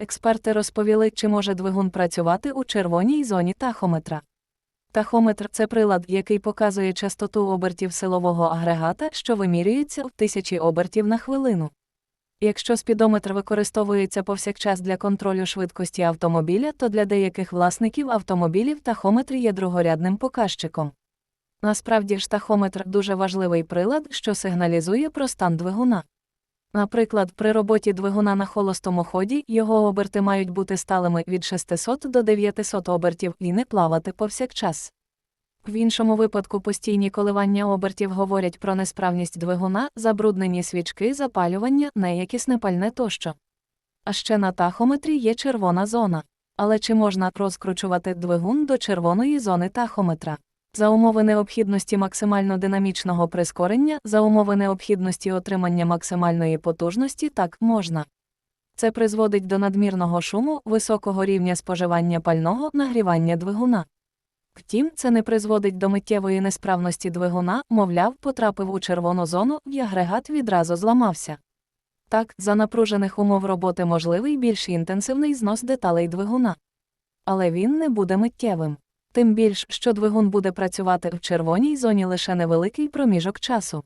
Експерти розповіли, чи може двигун працювати у червоній зоні тахометра. Тахометр це прилад, який показує частоту обертів силового агрегата, що вимірюється в тисячі обертів на хвилину. Якщо спідометр використовується повсякчас для контролю швидкості автомобіля, то для деяких власників автомобілів тахометр є другорядним показчиком. Насправді ж тахометр дуже важливий прилад, що сигналізує про стан двигуна. Наприклад, при роботі двигуна на холостому ході його оберти мають бути сталими від 600 до 900 обертів і не плавати повсякчас. В іншому випадку постійні коливання обертів говорять про несправність двигуна, забруднені свічки, запалювання, неякісне пальне тощо. А ще на тахометрі є червона зона. Але чи можна розкручувати двигун до червоної зони тахометра? За умови необхідності максимально динамічного прискорення, за умови необхідності отримання максимальної потужності так можна. Це призводить до надмірного шуму, високого рівня споживання пального, нагрівання двигуна. Втім, це не призводить до миттєвої несправності двигуна, мовляв, потрапив у червону зону, і агрегат відразу зламався. Так, за напружених умов роботи можливий більш інтенсивний знос деталей двигуна. Але він не буде миттєвим. Тим більш, що двигун буде працювати в червоній зоні лише невеликий проміжок часу.